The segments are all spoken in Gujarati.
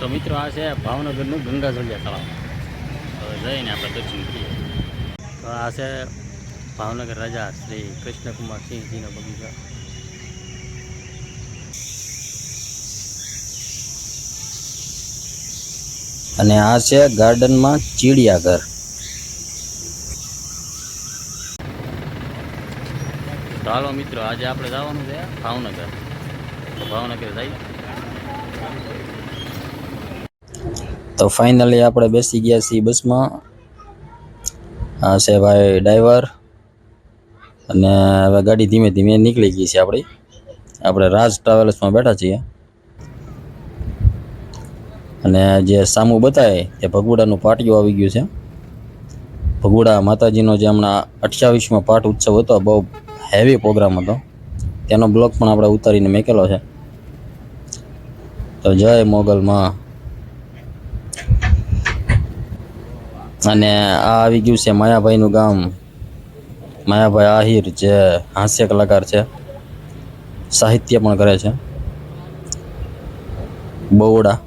તો મિત્રો આ છે ભાવનગરનું ગંગા જળિયા તળાવ. હવે જઈને આપણે દર્શન કરીએ. તો આ છે ભાવનગર રાજા શ્રી કૃષ્ણકુમાર સિંહજીનો બગીચો. અને આ છે ગાર્ડનમાં ચીડિયાઘર ચાલો મિત્રો આજે આપણે જવાનું છે ભાવનગર. ભાવનગર જઈએ. તો ફાઇનલી આપણે બેસી ગયા છીએ બસમાં. આ છે ભાઈ ડ્રાઈવર અને હવે ગાડી ધીમે ધીમે નીકળી ગઈ છે આપણી. આપણે રાજ ટ્રાવેલ્સમાં બેઠા છીએ. અને જે સામું બતાવે તે ભગુડાનું પાટિયું આવી ગયું છે. ભગુડા માતાજીનો જે હમણાં અઠ્યાવીસમાં પાઠ ઉત્સવ હતો, બહુ હેવી પ્રોગ્રામ હતો. તેનો બ્લોગ પણ આપણે ઉતારીને મેકેલો છે. તો જય મોગલમાં. અને આ આવી ગયું છે માયાભાઈનું ગામ. માયાભાઈ આહિર જે હાસ્ય કલાકાર છે. સાહિત્ય પણ કરે છે. બહુડા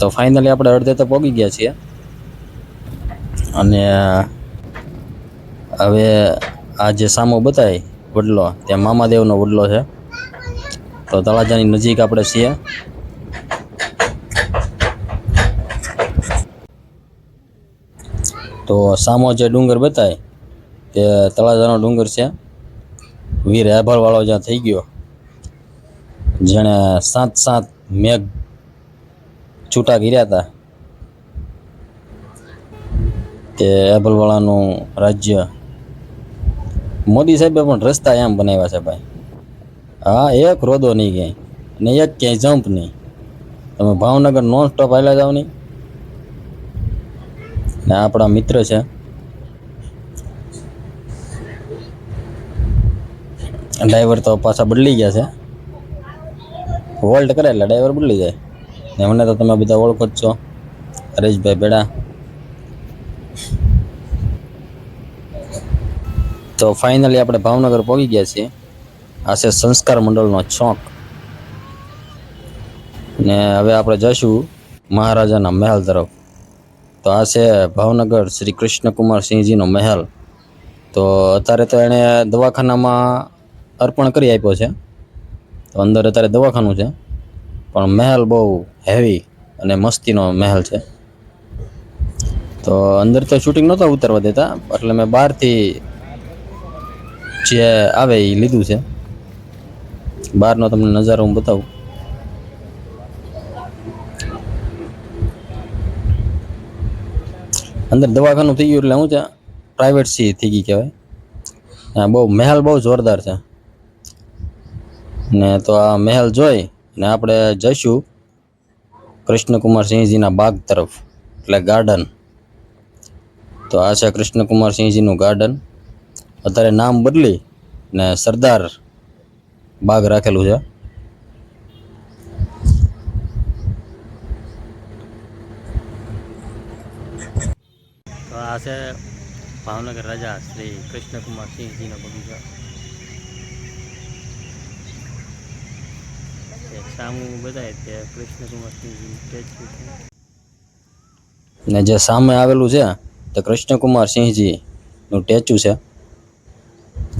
તો ફાઇનલી આપણે અડધે તો પહોંચી ગયા છીએ. અને હવે આ જે સામો બતાય, વડલો ત્યાં મામાદેવનો વડલો છે. તો તળાજાની નજીક આપણે છીએ. તો સામો જે ડુંગર બતાય તે તળાજાનો ડુંગર છે, વીર વાળો જ્યાં થઈ ગયો, જેણે સાત સાત મેઘ છૂટા ગીર્યા હતા તે એભલવાળાનું રાજ્ય મોદી સાહેબે પણ રસ્તા એમ બનાવ્યા છે ભાઈ. હા, એક રોદો નહીં ક્યાંય, ને એક ક્યાંય જમ્પ નહીં. તમે ભાવનગર નોન સ્ટોપ હાલ્યા જાવ નહીં. ને આપણા મિત્ર છે. ડ્રાઈવર તો પાછા બદલી ગયા છે. વોલ્ટ કરે એટલે ડ્રાઈવર બદલી જાય. ને મને તો તમે બધા ઓળખો જ છો. હરેશભાઈ બેડા તો ફાઇનલી આપણે ભાવનગર પહોંચી ગયા છીએ. આ છે સંસ્કાર મંડળનો ચોક. ને હવે આપણે જઈશું મહારાજાના મહેલ તરફ. તો આ છે ભાવનગર શ્રી કૃષ્ણકુમાર સિંહજીનો મહેલ. તો અત્યારે તો એણે દવાખાનામાં અર્પણ કરી આપ્યો છે. તો અંદર અત્યારે દવાખાનું છે. પણ મહેલ બહુ હેવી અને મસ્તીનો મહેલ છે. તો અંદર તો શૂટિંગ નહોતા ઉતરવા દેતા, એટલે મેં બહારથી જે આવે એ લીધું છે. બહારનો તમને નજારો હું બતાવું. અંદર દવાખાનું થઈ ગયું એટલે હું છે પ્રાઇવેટ સી થઈ ગઈ કહેવાય. હા, બહુ, મહેલ બહુ જોરદાર છે. ને તો આ મહેલ જોઈ ને આપણે જઈશું કૃષ્ણકુમાર સિંહજીના બાગ તરફ, એટલે ગાર્ડન તો આ છે કૃષ્ણકુમાર સિંહજીનું ગાર્ડન અત્યારે નામ બદલી ને સરદાર બાગ રાખેલું છે. આ છે ભાવનગર રાજા શ્રી કૃષ્ણકુમાર સિંહજીનો બગીચો. સામું બતાવે સ્ટેચ્યુ ને જે સામે આવેલું છે, તે કૃષ્ણકુમાર સિંહજીનું સ્ટેચ્યુ છે.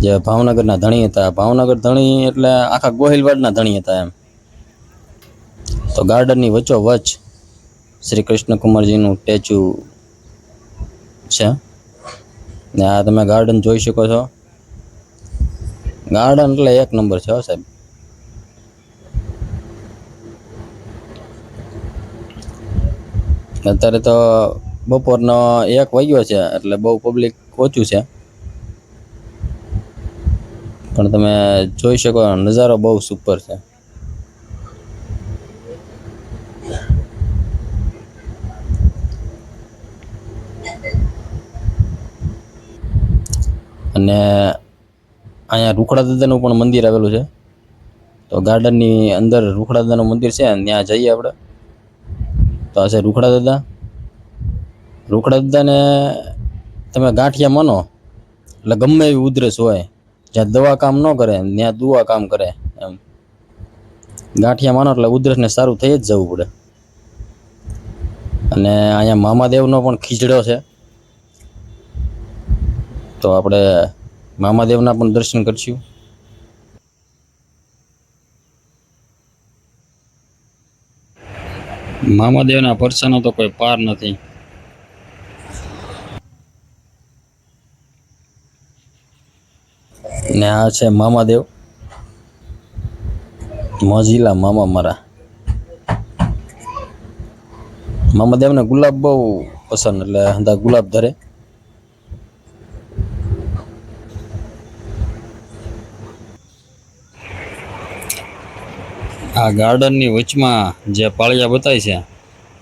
જે ભાવનગરના ધણી હતા. ભાવનગર ધણી એટલે આખા ગોહિલવાડના ધણી હતા એમ. તો ગાર્ડનની વચ્ચો વચ્ચ શ્રી કૃષ્ણકુમારજીનું ટેચુ છે. ને આ તમે ગાર્ડન જોઈ શકો છો. ગાર્ડન એટલે એક નંબર છે સાહેબ. અત્યારે તો બપોરનો એક વાગ્યો છે, એટલે બહુ પબ્લિક ઓછું છે. પણ તમે જોઈ શકો, નજારો બહુ સુપર છે. અને અહીંયા રૂખડા દાદાનું પણ મંદિર આવેલું છે. તો ગાર્ડનની અંદર રૂખડા દાદાનું મંદિર છે ત્યાં જઈએ આપણે. તો આ છે રૂખડા દાદા રૂખડા દાદાને તમે ગાંઠિયા માનો, એટલે ગમે એવી ઉધરસ હોય, જ્યાં દવા કામ ન કરે ત્યાં દુવા કામ કરે એમ. ગાંઠિયા માનો એટલે ઉધરસને સારું થઈ જ જવું પડે. અને અહીંયા મામાદેવનો પણ ખીચડો છે. તો આપણે મામાદેવના પણ દર્શન કરશું. મામાદેવના પરસાનો તો કોઈ પાર નથી. ને આ છે મામાદેવ. મોજીલા મામા મારા. મામાદેવને ગુલાબ બહુ પસંદ, એટલે હંધા ગુલાબ ધરે. આ ગાર્ડનની વચમાં જે પાળિયા બતાવી છે,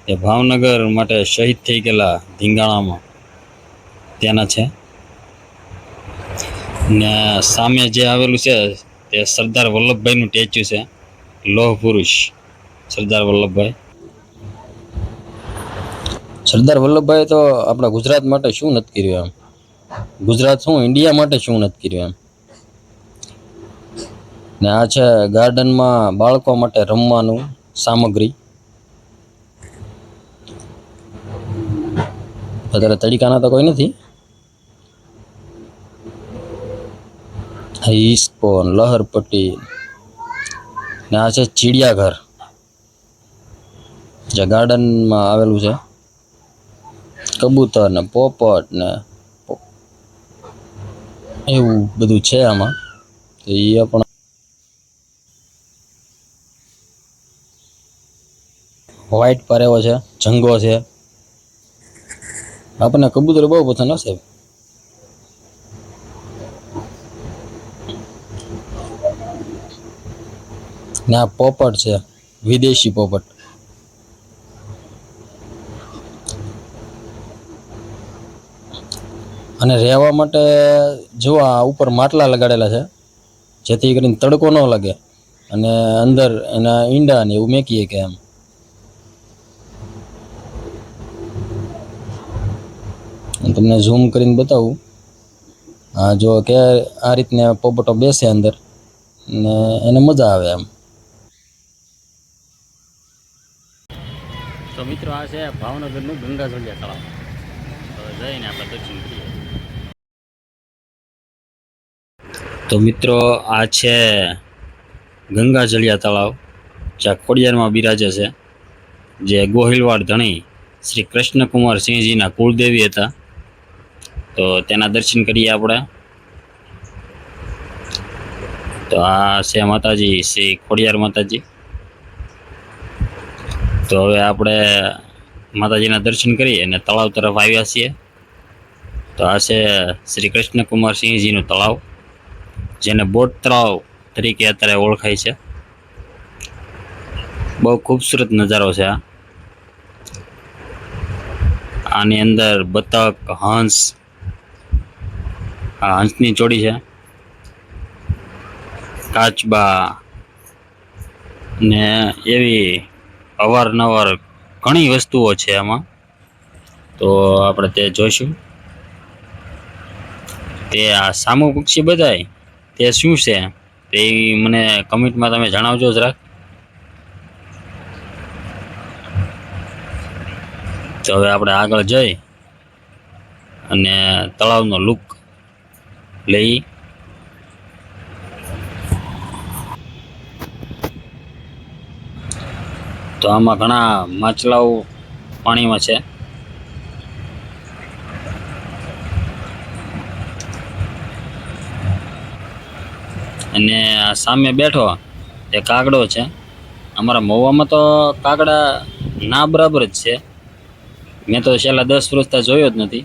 એ ભાવનગર માટે શહીદ થઈ ગયેલા ધીંગાણામાં ત્યાંના છે. ને સામે જે આવેલું છે, તે સરદાર વલ્લભભાઈનું સ્ટેચ્યુ છે લોહ પુરુષ સરદાર વલ્લભભાઈ. સરદાર વલ્લભભાઈ તો આપણા ગુજરાત માટે શું નથી કર્યું એમ? ગુજરાત શું, ઇન્ડિયા માટે શું નથી કર્યું એમ? ને આ છે ગાર્ડનમાં બાળકો માટે રમવાનું સામગ્રી. અત્યારે તડીકાના તો કોઈ નથી. હિસ્પોન લહરપટ્ટી ને આ છે ચિડિયાઘર જે ગાર્ડનમાં આવેલું છે. કબૂતર ને પોપટ ને એવું બધું છે આમાં. તો એ પણ વ્હાઈટ પારેવો છે, જંગો છે. આપણને કબૂતર બહુ પસંદ હશે. ને આ પોપટ છે, વિદેશી પોપટ. અને રહેવા માટે જો આ ઉપર માટલા લગાડેલા છે, જેથી કરીને તડકો ન લાગે. અને અંદર એના ઈંડા ને એવું મેકીએ કે એમ. તમને ઝૂમ કરીને બતાવું. જો કે આ રીતને પોપટો બેસે અંદર ને એને મજા આવે એમ. તો મિત્રો આ છે ભાવનગરનું ગંગા જળિયા તળાવ જઈને આપણે દક્ષિણ તો મિત્રો આ છે ગંગા જળિયા તળાવ જ્યાં ખોડિયારમાં બિરાજે છે, જે ગોહિલવાડ ધણી શ્રી કૃષ્ણકુમાર સિંહજીના કુળદેવી હતા. તો તેના દર્શન કરીએ આપણે. તો આ છે માતાજી શ્રી ખોડિયાર માતાજી. તો હવે આપણે માતાજીના દર્શન કરી અને તળાવ તરફ આવ્યા છીએ. તો આ છે શ્રી કૃષ્ણકુમાર સિંહજીનું તળાવ, જેને બોટ તળાવ તરીકે અત્યારે ઓળખાય છે. બહુ ખૂબસૂરત નજારો છે આની અંદર બતક, હંસ આ હંસની જોડી છે. કાચબા ને એવી અવારનવાર ઘણી વસ્તુઓ છે આમાં. તો આપણે તે જોઈશું. તે આ સામુ પક્ષી બધાય, તે શું છે? તે મને કમેન્ટમાં તમે જણાવજો જરાક. તો હવે આપણે આગળ જઈ અને તળાવનો લુક લઈ તો આમાં ઘણા માછલાઓ પાણીમાં છે। અને આ સામે બેઠો એ કાગડો છે। અમારા મહુવામાં તો કાગડા ના બરાબર જ છે। મેં તો છેલ્લા દસ વર્ષથી જોયો જ નથી।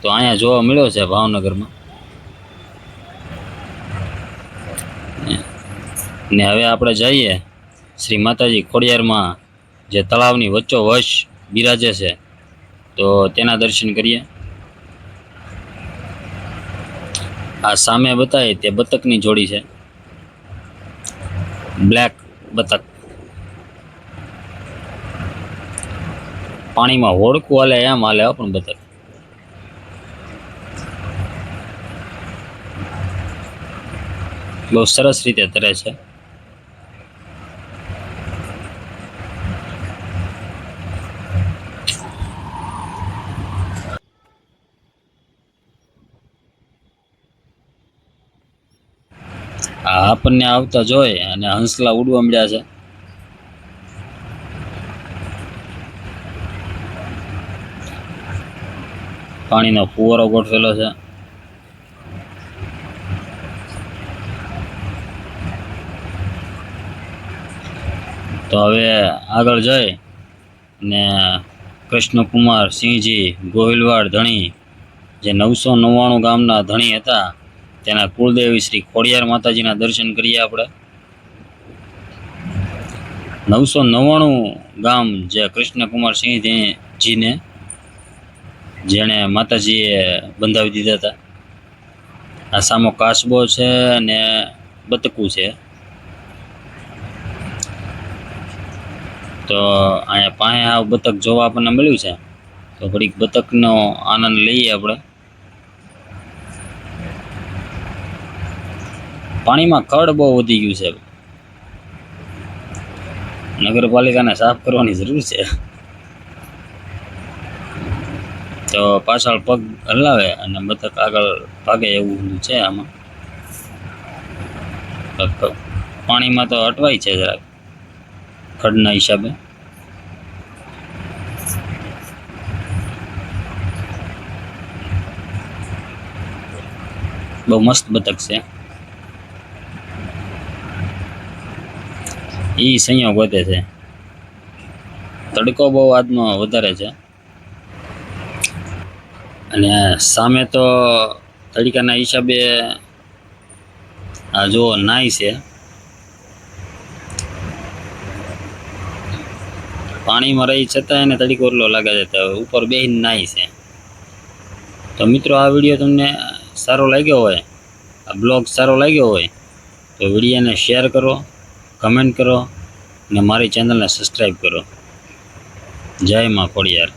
તો અહીંયા જોવા મળ્યો છે ભાવનગરમાં। ને હવે આપણે જઈએ શ્રી માતાજી ખોડિયારમાં, જે તળાવની વચ્ચો વશ બિરાજે છે. તો તેના દર્શન કરીએ. આ સામે બતાવી તે બતકની જોડી છે. બ્લેક બતક. પાણીમાં હોડકું હાલે એમ હાલે પણ બતક. બહુ સરસ રીતે તરે છે. આપણને આવતા જોઈ અને હંસલા ઉડવા મળ્યા છે. પાણીનો ફુવારો ગોઠવેલો છે. તો હવે આગળ જઈ ને કૃષ્ણકુમાર સિંહજી ગોહિલવાડ ધણી, જે નવસો નવ્વાણું ગામના ધણી હતા તેના કુળદેવી શ્રી ખોડિયાર માતાજીના દર્શન કરીએ આપણે. નવસો નવ્વાણું ગામ જે કૃષ્ણકુમાર જેણે માતાજીએ બંધાવી દીધા હતા. આ સામો કાસબો છે અને બતકું છે. તો અહીંયા પાસે આ બતક જોવા આપણને મળ્યું છે. તો ઘડીક બતકનો આનંદ લઈએ આપણે. પાણીમાં ખડ બહુ વધી ગયું છે. નગરપાલિકાને સાફ કરવાની જરૂર છે. તો પાછળ પગ હલાવે અને બતક આગળ ભાગે એવું છે આમાં. પાણીમાં તો અટવાય છે જરાક, ખડના હિસાબે. બહુ મસ્ત બતક છે. એ સંયોગ વધે છે. તડકો બહુ આજનો વધારે છે. અને સામે તો તડકાના હિસાબે, આ જો નાય છે. પાણીમાં રહી છતાં એને તડકો એટલો લાગે છે તો ઉપર બેહીને નાય છે. તો મિત્રો, આ વીડિયો તમને સારો લાગ્યો હોય, આ બ્લોગ સારો લાગ્યો હોય, તો વિડીયોને શેર કરો. કમેન્ટ કરો અને મારી ચેનલને સબસ્ક્રાઈબ કરો. જય માં ખોડિયાર.